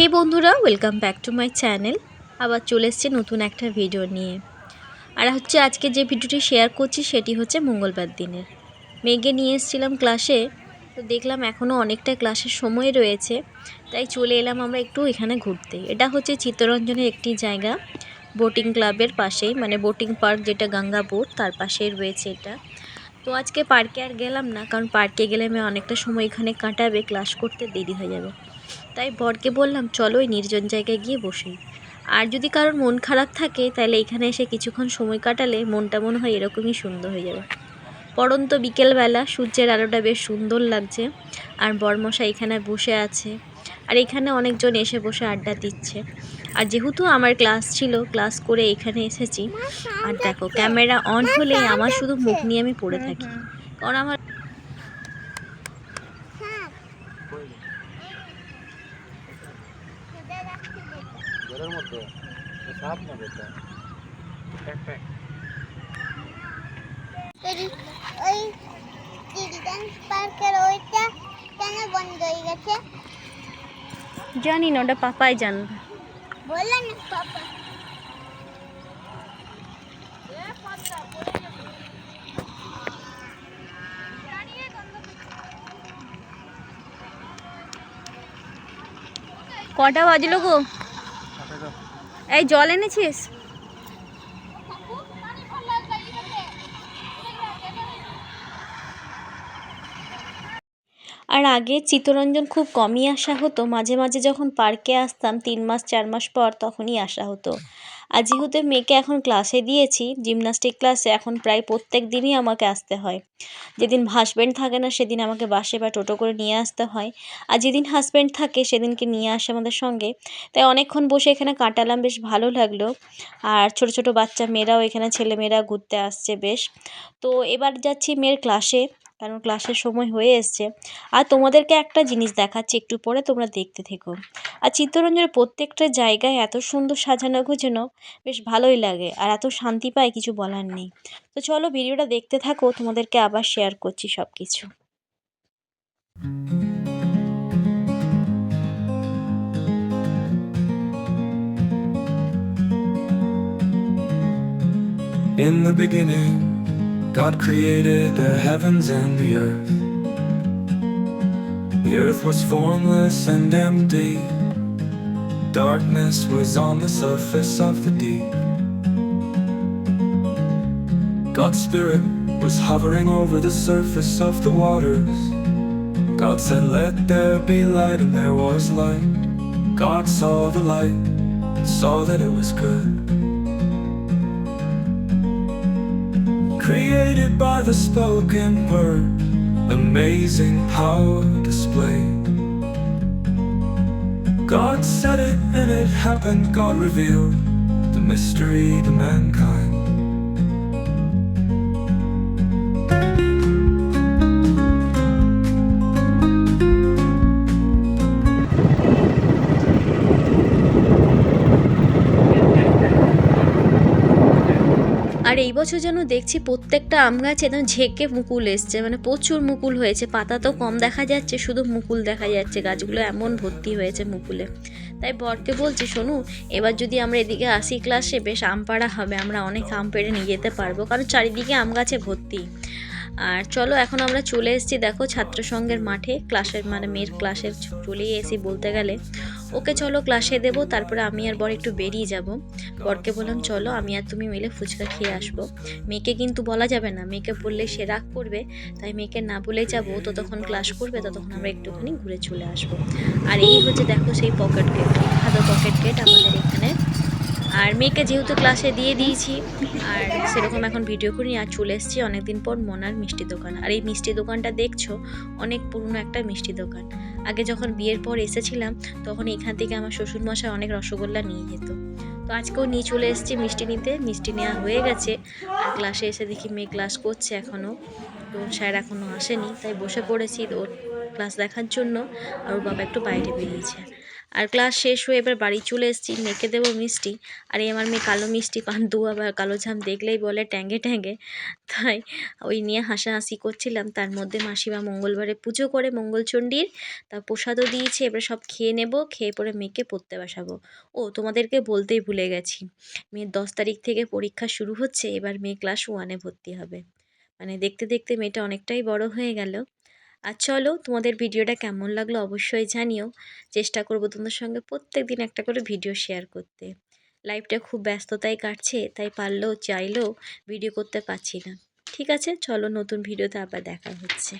হে বন্ধুরা welcome back to my channel আবার চলে এসছে নতুন একটা ভিডিও নিয়ে। আর হচ্ছে আজকে যে ভিডিওটি শেয়ার করছি সেটি হচ্ছে মঙ্গলবার দিনের। মেঘে নিয়ে এসেছিলাম ক্লাসে তো দেখলাম এখনও অনেকটা ক্লাসের সময় রয়েছে, তাই চলে এলাম আমরা একটু এখানে ঘুরতে। এটা হচ্ছে চিত্তরঞ্জনের একটি জায়গা বোটিং ক্লাবের পাশেই মানে বোটিং পার্ক যেটা গঙ্গা বোট তার পাশেই রয়েছে এটা। তো আজকে পার্কে আর গেলাম না, কারণ পার্কে গেলে আমি অনেকটা সময় এখানে কাটাবে ক্লাস করতে দেরি হয়ে যাবে। তাই বরকে বললাম, চলো নির্জন জায়গায় গিয়ে বসি। আর যদি কারোর মন খারাপ থাকে, তাহলে এখানে এসে কিছুক্ষণ সময় কাটালে মনটা মনে হয় এরকমই সুন্দর হয়ে যাবে। পরন্ত বিকেলবেলা সূর্যের আলোটা বেশ সুন্দর লাগছে, আর বরমশা এখানে বসে আছে, আর এখানে অনেকজন এসে বসে আড্ডা দিচ্ছে। আর যেহেতু আমার ক্লাস ছিল, ক্লাস করে এখানে এসেছি, আর দেখো, ক্যামেরা অন হলে আমার শুধু মুখ নিয়ে আমি পড়ে থাকি। কারণ আমার জলের মধ্যে? সাপ না বেটা? ওই চিলড্রেন্স পার্কের ওইটা কেন বন্ধ হয়ে গেছে? জানি না ওটা পাপাই জানবে। বলল না পাপা। কটা বাজলো গো? এই জল এনেছিস? আর আগে চিত্তরঞ্জন খুব কমই আসা হতো। মাঝে মাঝে যখন পার্কে আসতাম, তিন মাস, চার মাস পর তখনই আসা হতো। আর যেহেতু মেয়েকে এখন ক্লাসে দিয়েছি জিমনাস্টিক ক্লাসে এখন প্রায় প্রত্যেক দিনই আমাকে আসতে হয়। যেদিন হাজব্যান্ড থাকে না, সেদিন আমাকে বাসে বা টোটো করে নিয়ে আসতে হয়। আর যেদিন হাজব্যান্ড থাকে, সেদিনকে নিয়ে আসে আমাদের সঙ্গে। তাই অনেকক্ষণ বসে এখানে কাটালাম, বেশ ভালো লাগল। আর ছোট ছোট বাচ্চা মেয়েরাও এখানে, ছেলেমেয়েরা ঘুরতে আসছে বেশ। তো এবার যাচ্ছি মেয়ের ক্লাসে কারণ ক্লাসের সময় হয়ে এসছে। আর তোমাদেরকে একটা জিনিস দেখাচ্ছি একটু পরে তোমরা দেখতে থেকো। আর চিত্তরঞ্জনের প্রত্যেকটা জায়গায় এত সুন্দর সাজানো গোছানো বেশ ভালোই লাগে আর এত শান্তি পায় কিছু বলার নেই। তো চলো ভিডিওটা দেখতে থাকো তোমাদেরকে আবার শেয়ার করছি সব কিছু In the beginning, God created the heavens and the earth. The earth was formless and empty. Darkness was on the surface of the deep. God's Spirit was hovering over the surface of the waters. God said, Let there be light, and there was light. God saw the light and saw that it was good. Created by the spoken word, amazing power displayed. God said it and it happened, God revealed the mystery to mankind. আর এই বছর যেন দেখছি প্রত্যেকটা আম গাছে একদম ঝেঁকে মুকুল এসছে মানে প্রচুর মুকুল হয়েছে, পাতা তো কম দেখা যাচ্ছে, শুধু মুকুল দেখা যাচ্ছে, গাছগুলো এমন ভর্তি হয়েছে মুকুলে। তাই বরকে বলছি, শোনু, এবার যদি আমরা এদিকে আসি ক্লাসে বেশ আম পাড়া হবে, আমরা অনেক আম পেড়ে নিয়ে যেতে পারব, কারণ চারিদিকে আম গাছে ভর্তি। আর চলো এখন আমরা চলে এসেছি, দেখো ছাত্র সংঘের মাঠে, ক্লাসের মানে মেয়ের ক্লাসের চলেই এসি বলতে গেলে। ওকে চলো ক্লাসে দেবো, তারপরে আমি আর বর একটু বেরিয়ে যাব। বরকে বললাম, চলো, আমি আর তুমি মিলে ফুচকা খেয়ে আসব। মেয়েকে কিন্তু বলা যাবে না, মেয়েকে বললে সে রাগ করবে, তাই মেয়েকে না বলে যাব। তো তখন ক্লাস করবে, ততক্ষণ আমরা একটুখানি ঘুরে চলে আসব। আর এই হচ্ছে, দেখো সেই পকেট গেট ভালো পকেট গেট আমাদের এখানে আর মেয়েকে যেহেতু ক্লাসে দিয়ে দিয়েছি, আর সেরকম এখন ভিডিও করি আর চলে এসেছি অনেকদিন পর মনার মিষ্টি দোকান। আর এই মিষ্টি দোকানটা দেখছ, অনেক পুরনো একটা মিষ্টি দোকান। আগে যখন বিয়ের পর এসেছিলাম, তখন এখান থেকে আমার শ্বশুরমশাই অনেক রসগোল্লা নিয়ে যেত। তো আজকেও নিয়ে চলে এসেছি মিষ্টি নিতে, মিষ্টি নেওয়া হয়ে গেছে। আর ক্লাসে এসে দেখি মেয়ে ক্লাস করছে এখনও তো স্যার এখনও আসেনি, তাই বসে পড়েছি ওর ক্লাস দেখার জন্য। আর ওর বাবা একটু বাইরে বেরিয়েছে। আর ক্লাস শেষ হয়ে এবার বাড়ি চলে এসেছি। মেয়েকে দেবো মিষ্টি। আর এই আমার মেয়ে কালো মিষ্টি পান্তু আবার কালো ঝাম দেখলেই বলে ট্যাঙ্গে ট্যাঙ্গে। তাই ওই নিয়ে হাসাহাসি করছিলাম। তার মধ্যে মাসিমা মঙ্গলবারে পুজো করে মঙ্গলচণ্ডীর তা প্রসাদও দিয়েছে। এবার সব খেয়ে নেব, খেয়ে পরে মেয়েকে পড়তে বসাবো। ও, তোমাদেরকে বলতেই ভুলে গেছি। মেয়ের দশ তারিখ থেকে পরীক্ষা শুরু হচ্ছে। এবার মেয়ে ক্লাস ওয়ানে ভর্তি হবে। মানে দেখতে দেখতে মেয়েটা অনেকটাই বড় হয়ে গেল। আর চলো তোমাদের ভিডিওটা কেমন লাগল অবশ্যই জানিও। চেষ্টা করব তোমাদের সঙ্গে প্রত্যেক দিন একটা করে ভিডিও শেয়ার করতে। লাইফটা খুব ব্যস্ততায় কাটছে, তাই পারলেও, চাইলেও ভিডিও করতে পারছি না। ঠিক আছে? চলো নতুন ভিডিওতে আবার দেখা হচ্ছে।